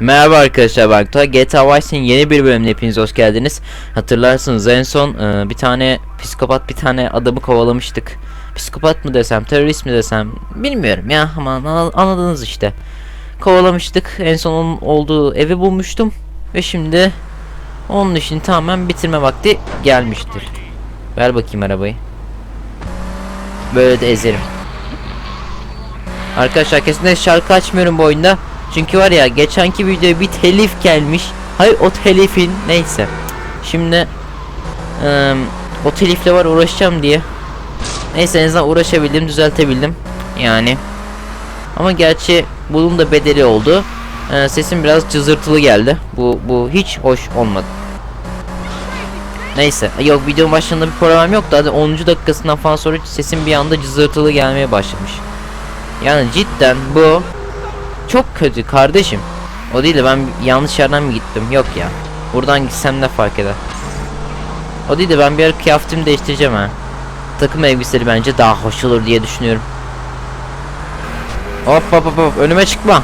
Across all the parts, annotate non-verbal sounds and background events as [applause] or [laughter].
Merhaba arkadaşlar ben Tuğ. GTA Vice'in yeni bir bölümüne hepiniz hoş geldiniz. Hatırlarsınız en son e, bir tane psikopat bir tane adamı kovalamıştık. Psikopat mı desem, terörist mi desem bilmiyorum ya ama anla- anladınız işte. Kovalamıştık. En son onun olduğu evi bulmuştum ve şimdi onun işini tamamen bitirme vakti gelmiştir. Ver bakayım arabayı. Böyle de ezerim. Arkadaşlar kesinlikle şarkı açmıyorum bu oyunda. Çünkü var ya geçenki videoya bir telif gelmiş. Hayır o telifin neyse. Şimdi eee, o telifle var uğraşacağım diye. Neyse en azından uğraşabildim düzeltebildim. Yani. Ama gerçi bunun da bedeli oldu. Eee, sesim biraz cızırtılı geldi. Bu bu hiç hoş olmadı. Neyse. Yok videonun başında bir problem yoktu. Hadi 10. dakikasından falan sonra sesim bir anda cızırtılı gelmeye başlamış. Yani cidden bu çok kötü kardeşim. O değil de ben yanlış yerden mi gittim? Yok ya. Buradan gitsem ne fark eder? O değil de ben bir ara kıyafetimi değiştireceğim ha. Takım elbiseleri bence daha hoş olur diye düşünüyorum. Hop hop hop hop önüme çıkma.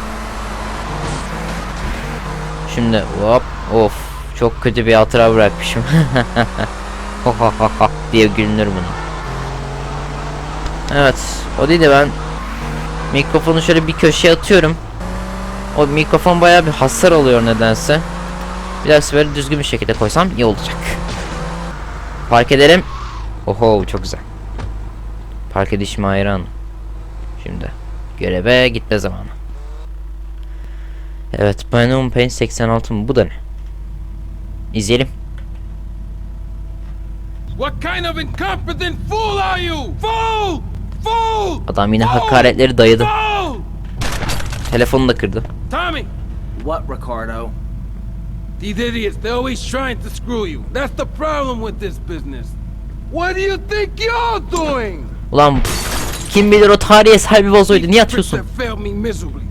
Şimdi hop of çok kötü bir hatıra bırakmışım. [laughs] Ho ho ho ho diye gülünür buna. Evet o değil de ben Mikrofonu şöyle bir köşeye atıyorum. O mikrofon bayağı bir hasar alıyor nedense. Biraz böyle düzgün bir şekilde koysam iyi olacak. Park edelim. Oho çok güzel. Park edişime hayran. Şimdi göreve gitme zamanı. Evet Phantom Pain 86 mı? Bu da ne? İzleyelim. What kind of incompetent fool are you? Fool! Fool! Adam yine hakaretleri dayadı. Fool! Telefonu da kırdı. Tommy, What, Ricardo? these idiots, they're always trying to screw you. That's the problem with this business. What do you think you're doing? Ulan kim bilir o tarihi eser bir vazoydu. Niye These atıyorsun? tricks have failed me miserably.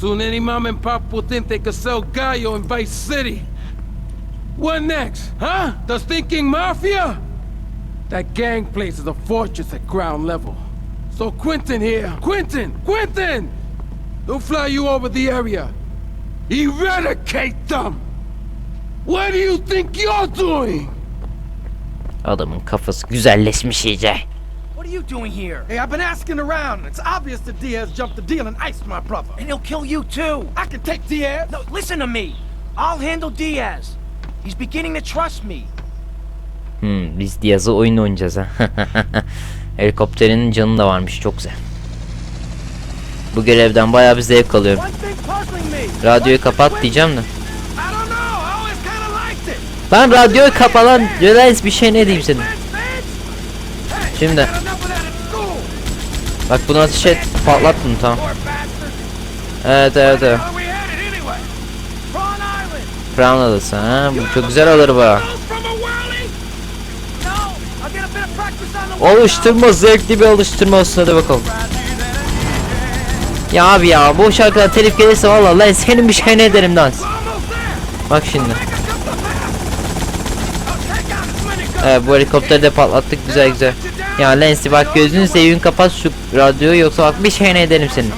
Soon any mom and pop will think they could sell Gallo in Vice City. What next? Huh? The stinking mafia? That gang place is a fortress at ground level. So Quentin here. Quentin! Quentin! He'll fly you over the area. Eradicate them! What do you think you're doing? Adamın kafası güzelleşmiş iyice. What are you doing here? Hey, I've been asking around. It's obvious that Diaz jumped the deal and iced my brother. And he'll kill you too. I can take Diaz. No, listen to me. I'll handle Diaz. He's beginning to trust me. Hmm, biz Diaz'ı oyun oynayacağız ha. [laughs] Helikopterinin canı da varmış çok güzel. Bu görevden bayağı bir zevk alıyorum. Radyoyu kapat diyeceğim de. Lan radyoyu kapa lan. Relans bir şey ne diyeyim senin. Şimdi bak bunu ateş et. Patlat bunu tamam. Evet evet evet. Crown adası ha. Bu çok güzel alır bu. Those from a whirly? No. I'll get a bit of practice on the way Alıştırma zevkli bir alıştırma olsun hadi bakalım. Ya abi ya bu şarkıdan telif gelirse vallahi lan senin bir şey ne ederim dans. Bak şimdi. Evet bu helikopteri de patlattık güzel güzel. Ya Lensi bak gözünü seveyim kapat şu radyoyu yoksa bak bir şey ne ederim senin.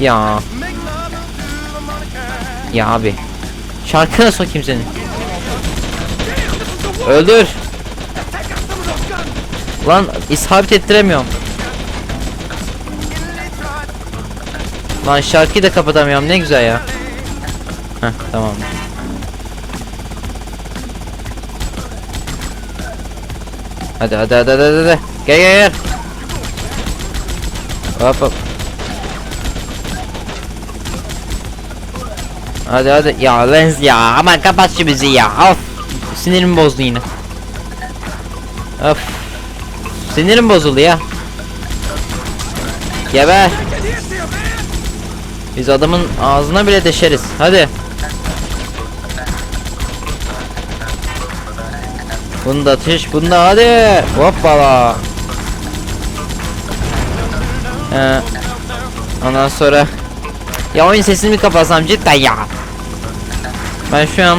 Ya. Ya abi. Şarkına sokayım seni. Öldür. Lan isabet ettiremiyorum. Lan şarkıyı da kapatamıyorum ne güzel ya. Heh tamam. Hadi hadi hadi hadi hadi. Gel gel gel. Hop hop. Hadi hadi ya lens ya aman kapat şu bizi ya of sinirimi bozdu yine Of Sinirim bozuldu ya Geber Biz adamın ağzına bile deşeriz. Hadi. Bunu da atış bunu da hadi. Hoppala. Ee, Ondan sonra ya oyun sesini mi kapatsam cidden ya. Ben şu an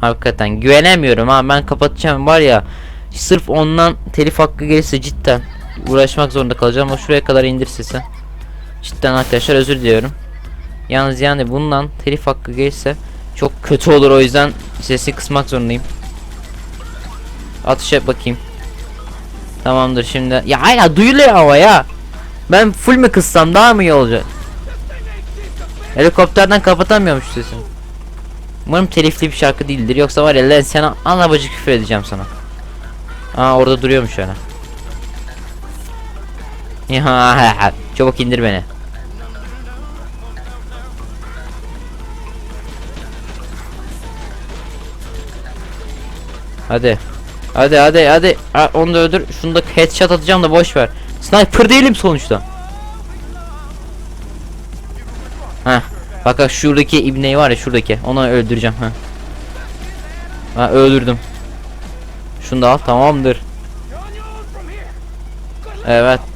Hakikaten güvenemiyorum ha. Ben kapatacağım var ya. Sırf ondan telif hakkı gelirse cidden uğraşmak zorunda kalacağım. Ama şuraya kadar indir sesi. Cidden arkadaşlar özür diliyorum. Yalnız yani bundan telif hakkı gelirse çok kötü olur o yüzden sesi kısmak zorundayım. Atış yap bakayım. Tamamdır şimdi. Ya hala duyuluyor ama ya. Ben full mi kıssam daha mı iyi olacak? Helikopterden kapatamıyormuş sesini. Umarım telifli bir şarkı değildir. Yoksa var ya lan sana ana bacı küfür edeceğim sana. Aa orada duruyormuş öyle. [laughs] Ya çabuk indir beni. Hadi. Hadi hadi hadi. Ha, onu da öldür. Şunu da headshot atacağım da boş ver. Sniper değilim sonuçta. Heh. Bak bak şuradaki ibneyi var ya şuradaki. Onu öldüreceğim. Heh. Ha öldürdüm. Şunu da al tamamdır. Evet.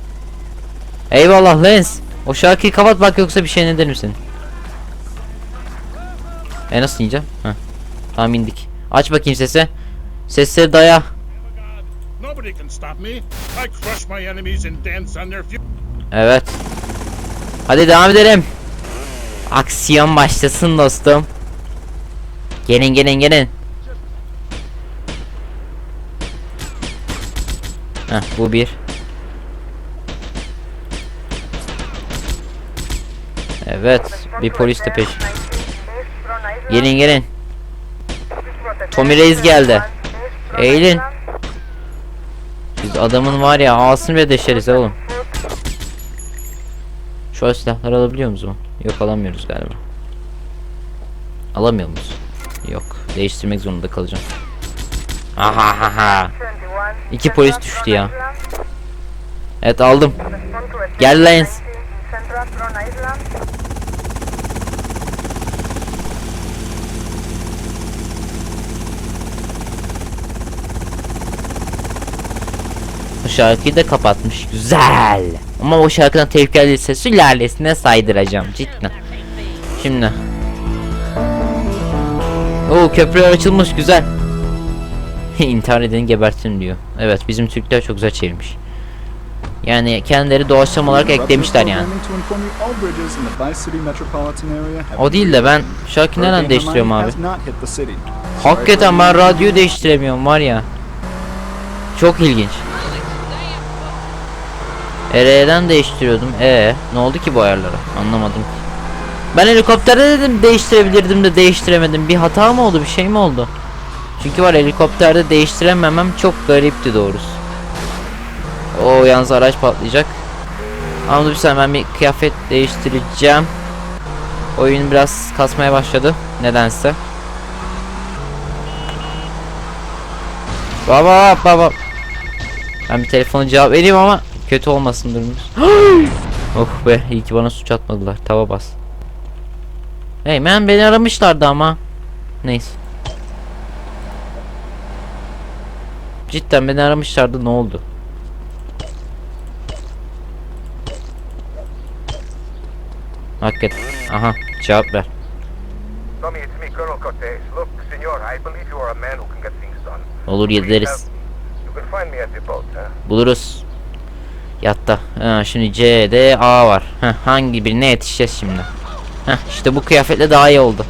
Eyvallah Lens. O şarkıyı kapat bak yoksa bir şey ne derim senin. E nasıl ineceğim? Heh. Tamam indik. Aç bakayım sesi. Sesleri daya. Evet. Hadi devam edelim. Aksiyon başlasın dostum. Gelin gelin gelin. Heh, bu bir. Evet, bir polis de peş. Gelin gelin. Tommy Reis geldi. Eğilin. Biz adamın var ya ağzını bile deşeriz oğlum. Şu silahları alabiliyor muyuz mu? Yok alamıyoruz galiba. Alamıyor muyuz? Yok. Değiştirmek zorunda kalacağım. Aha ha ha. İki polis düştü ya. Evet aldım. Gel Lens. Şarkıyı da kapatmış. Güzel. Ama o şarkıdan tepki gelirse sülalesine saydıracağım cidden. Şimdi. Oo köprüler açılmış güzel. [laughs] İntihar edeni gebertin diyor. Evet bizim Türkler çok güzel çevirmiş. Yani kendileri doğaçlama olarak eklemişler yani. O değil de ben şarkıyı nereden değiştiriyorum abi? Hakikaten ben radyoyu değiştiremiyorum var ya. Çok ilginç. Ereğden değiştiriyordum. E ne oldu ki bu ayarlara? Anlamadım. Ben helikopterde dedim değiştirebilirdim de değiştiremedim. Bir hata mı oldu? Bir şey mi oldu? Çünkü var helikopterde değiştirememem çok garipti doğrusu. O yalnız araç patlayacak. Ama bir saniye ben bir kıyafet değiştireceğim. Oyun biraz kasmaya başladı. Nedense. Baba baba. Ben bir telefona cevap vereyim ama kötü olmasın durumumuz. [gasps] oh be iyi ki bana suç atmadılar. Tava bas. Hey ben beni aramışlardı ama. Neyse. Cidden beni aramışlardı ne oldu? Hakikaten. Aha cevap ver. Tommy, it's me, Colonel Cortez. Look, senor, I believe you are a man who can get things done. Olur huh? Buluruz. Yatta. Ha, şimdi C, D, A var. Heh, hangi birine yetişeceğiz şimdi? Heh, işte bu kıyafetle daha iyi oldu.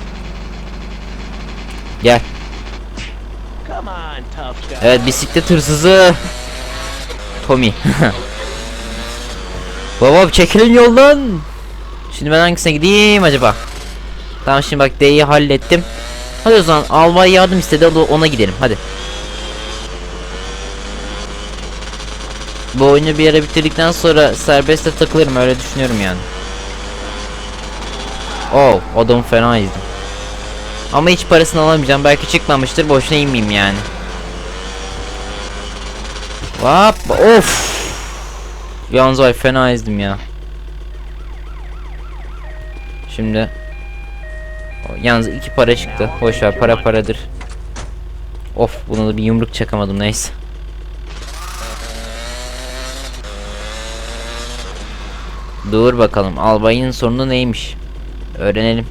Gel. Evet bisiklet hırsızı. Tommy. [laughs] Baba çekilin yoldan. Şimdi ben hangisine gideyim acaba? Tamam şimdi bak D'yi hallettim. Hadi o zaman albay yardım istedi ona gidelim hadi. Bu oyunu bir yere bitirdikten sonra serbestte takılırım öyle düşünüyorum yani. Oh adam fena izdim. Ama hiç parasını alamayacağım belki çıkmamıştır boşuna inmeyeyim yani. Hop of. Yalnız ay fena izdim ya. Şimdi Yalnız iki para çıktı. Boş ver para paradır. Of buna da bir yumruk çakamadım neyse. Dur bakalım albayın sorunu neymiş? Öğrenelim.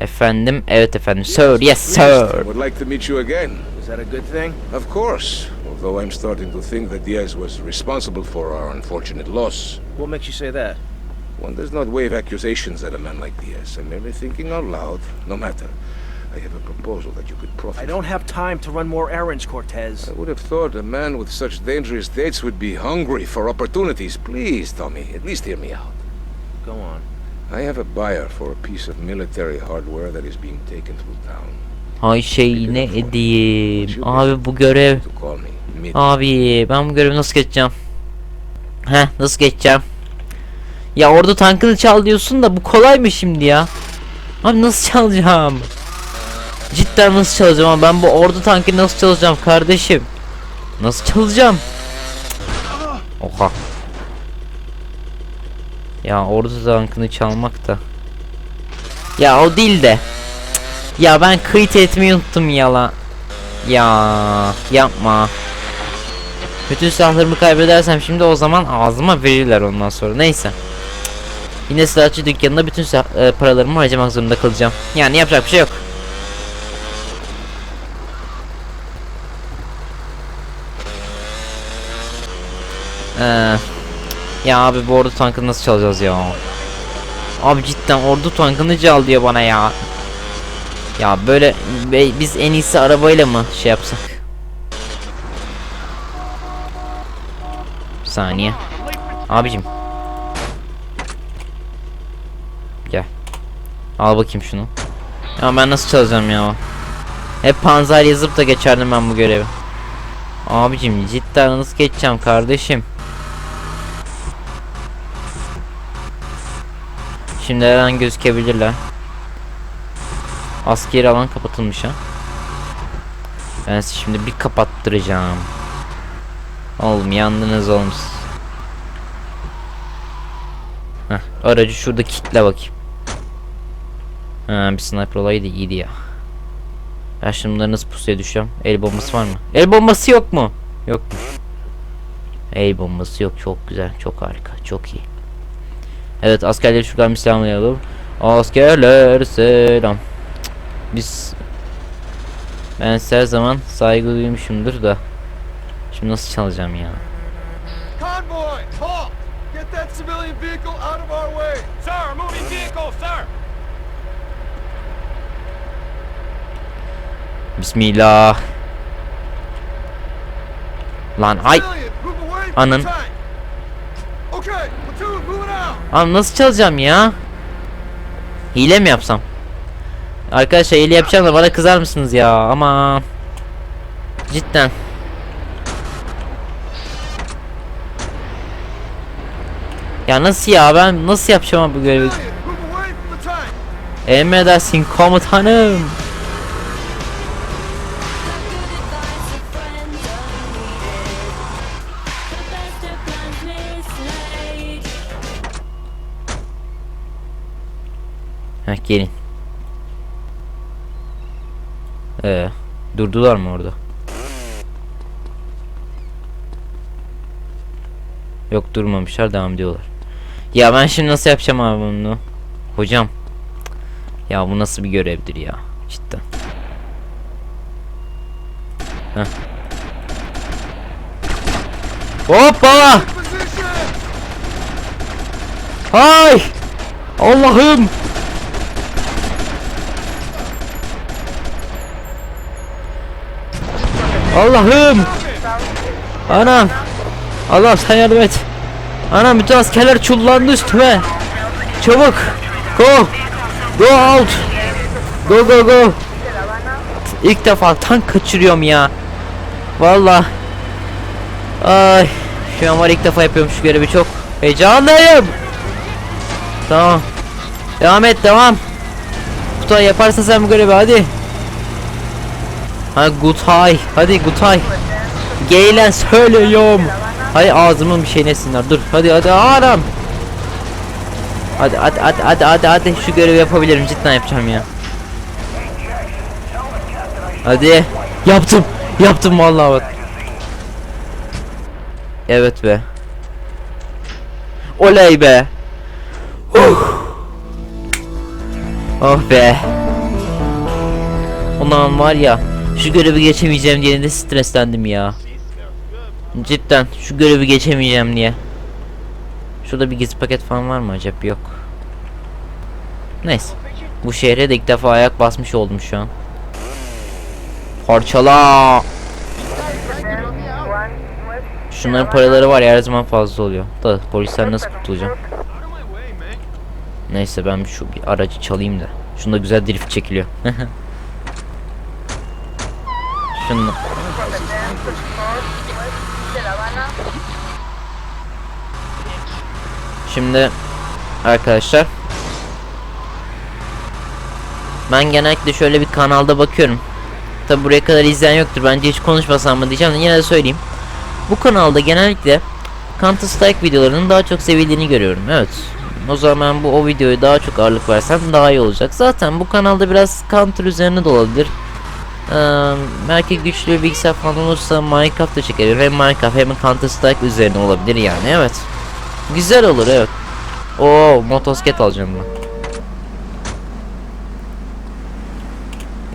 Efendim, evet efendim. Sir, yes sir. Would like to meet you again. Is that a good thing? Of course, although I'm starting to think that Diaz was responsible for our unfortunate loss. What makes you say that? One does not wave accusations at a man like Diaz. I'm merely thinking out loud. No matter. I have a proposal that you could profit I don't have time to run more errands, Cortez. I would have thought a man with such dangerous dates would be hungry for opportunities. Please, Tommy, at least hear me out. Go on. I have a buyer for a piece of military hardware that is being taken through town. Ay şey ne edeyim. Abi bu görev. Abi ben bu görevi nasıl geçeceğim? Heh nasıl geçeceğim? Ya orada tankını çal diyorsun da bu kolay mı şimdi ya? Abi nasıl çalacağım? Cidden nasıl çalacağım abi ben bu ordu tankını nasıl çalacağım kardeşim? Nasıl çalacağım? Oha. Ya ordu tankını çalmak da. Ya o değil de. Ya ben kayıt etmeyi unuttum yala. Ya yapma. Bütün silahlarımı kaybedersem şimdi o zaman ağzıma verirler ondan sonra. Neyse. Yine silahçı dükkanında bütün silah, e, paralarımı harcamak zorunda kalacağım. Yani yapacak bir şey yok. Ee, ya abi bu ordu tankını nasıl çalacağız ya? Abi cidden ordu tankını çal diyor bana ya. Ya böyle be- biz en iyisi arabayla mı şey yapsak? Bir saniye. Abicim. Gel. Al bakayım şunu. Ya ben nasıl çalacağım ya? Hep panzer yazıp da geçerdim ben bu görevi. Abicim cidden nasıl geçeceğim kardeşim? Şimdi her an gözükebilirler. Askeri alan kapatılmış ha. Ben sizi şimdi bir kapattıracağım. Oğlum yandınız oğlum. Heh, aracı şurada kitle bakayım. Ha, bir sniper olayı da iyiydi ya. Ben şimdi bunları nasıl pusuya düşeceğim? El bombası var mı? El bombası yok mu? Yok? El bombası yok. Çok güzel. Çok harika. Çok iyi. Evet askerleri şuradan bir selamlayalım. Askerler selam. Biz ben size her zaman saygı duymuşumdur da Şimdi nasıl çalacağım ya? Convoy, halt! Get that civilian vehicle out of our way! Sir, moving vehicle, sir! Bismillah. Lan ay Anın. Okay! Abi nasıl çalacağım ya? Hile mi yapsam? Arkadaşlar hile yapacağım da bana kızar mısınız ya? Ama cidden. Ya nasıl ya ben nasıl yapacağım bu görevi? Emredersin komutanım. Heh gelin. Ee, durdular mı orada? Yok durmamışlar devam ediyorlar. Ya ben şimdi nasıl yapacağım abi bunu? Hocam. Ya bu nasıl bir görevdir ya? Cidden. Heh. Hoppa! Hay! Allah'ım! Allah'ım! Anam! Allah sen yardım et. Anam bütün askerler çullandı üstüme. Çabuk! Go! Go out! Go go go! İlk defa tank kaçırıyorum ya. Vallahi. Ay. Şu an var ilk defa yapıyorum şu görevi çok heyecanlıyım. Tamam. Devam et devam. Kutay yaparsın sen bu görevi hadi. Ha Gutay. Hadi Gutay. Geylen söylüyorum. Hay ağzımın bir şey nesinler. Dur hadi hadi adam. Hadi hadi hadi hadi hadi hadi şu görevi yapabilirim cidden yapacağım ya. Hadi. Yaptım. Yaptım vallahi bak. Evet be. Oley be. Huh. Oh be. Ulan var ya Şu görevi geçemeyeceğim diye de streslendim ya. Cidden şu görevi geçemeyeceğim diye. Şurada bir gizli paket falan var mı acaba? Yok. Neyse. Bu şehre de ilk defa ayak basmış oldum şu an. Parçala. Şunların paraları var ya her zaman fazla oluyor. Da polisten nasıl kurtulacağım? Neyse ben şu bir aracı çalayım da. Şunda güzel drift çekiliyor. [laughs] Şunu. Şimdi arkadaşlar ben genellikle şöyle bir kanalda bakıyorum. Tabi buraya kadar izleyen yoktur. Bence hiç konuşmasam mı diyeceğim de yine de söyleyeyim. Bu kanalda genellikle Counter Strike videolarının daha çok sevildiğini görüyorum. Evet. O zaman bu o videoyu daha çok ağırlık versem daha iyi olacak. Zaten bu kanalda biraz Counter üzerine de olabilir. Ee, belki güçlü bir bilgisayar falan olursa Minecraft da çekerim. Hem Minecraft hem Counter Strike üzerine olabilir yani. Evet. Güzel olur evet. Oo motosiklet alacağım ben.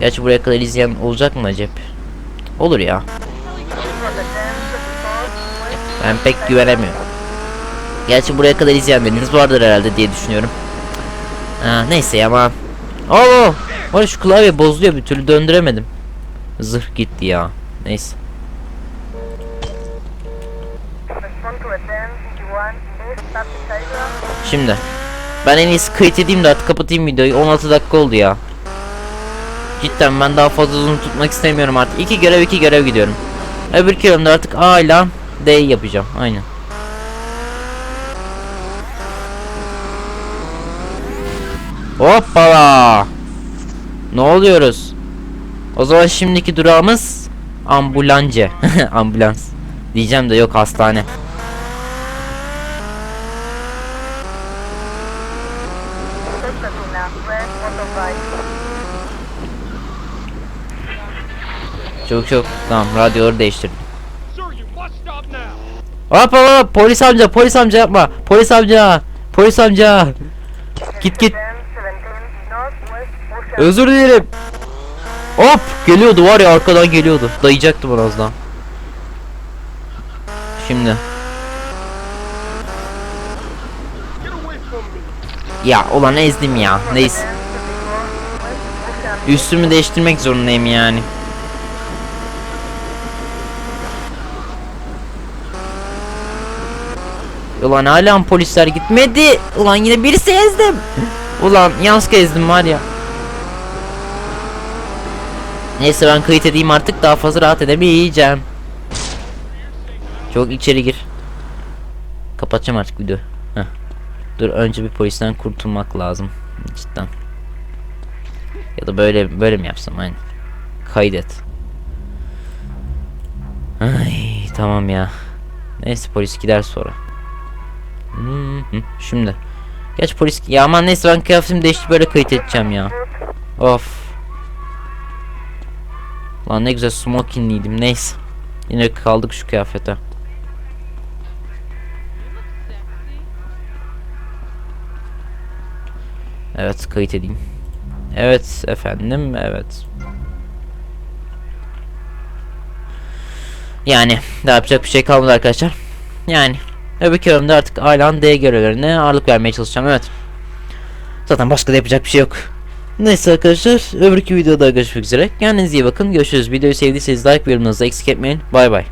Gerçi buraya kadar izleyen olacak mı acep? Olur ya. Ben pek güvenemiyorum. Gerçi buraya kadar izleyenleriniz vardır herhalde diye düşünüyorum. Ha, neyse ya ama. Oo! Var şu klavye bozuluyor bir türlü döndüremedim. Zırh gitti ya. Neyse. Şimdi ben en iyisi kayıt edeyim de artık kapatayım videoyu. 16 dakika oldu ya. Cidden ben daha fazla uzun tutmak istemiyorum artık. İki görev iki görev gidiyorum. Öbür görevimde artık A ile D'yi yapacağım. Aynen. Hoppala. Ne oluyoruz? O zaman şimdiki durağımız ambulance. [laughs] Ambulans. Diyeceğim de yok hastane. Çok çok tamam radyoları değiştirdim. Hop hop polis amca polis amca yapma polis amca polis amca git git özür dilerim hop! Geliyordu var ya arkadan geliyordu. Az daha şimdi. Ya ulan ezdim ya. Neyse. Üstümü değiştirmek zorundayım yani. Ulan hala polisler gitmedi. Ulan yine birisi ezdim. Ulan yanlış ezdim var ya. Neyse ben kayıt edeyim artık daha fazla rahat edemeyeceğim. Çok içeri gir. Kapatacağım artık video. Heh. Dur önce bir polisten kurtulmak lazım. Cidden. Ya da böyle böyle mi yapsam aynen. Kaydet. Ay tamam ya. Neyse polis gider sonra. Hmm, şimdi. Geç polis ya aman neyse ben kıyafetimi değiştirip böyle kayıt edeceğim ya. Of. Lan ne güzel smokingliydim neyse. Yine kaldık şu kıyafete. Evet kayıt edeyim. Evet efendim evet. Yani daha yapacak bir şey kalmadı arkadaşlar. Yani öbür bölümde artık Aylan D görevlerine ağırlık vermeye çalışacağım evet. Zaten başka da yapacak bir şey yok. Neyse arkadaşlar öbürkü videoda görüşmek üzere. Kendinize iyi bakın. Görüşürüz. Videoyu sevdiyseniz like ve yorumlarınızı eksik etmeyin. Bay bay.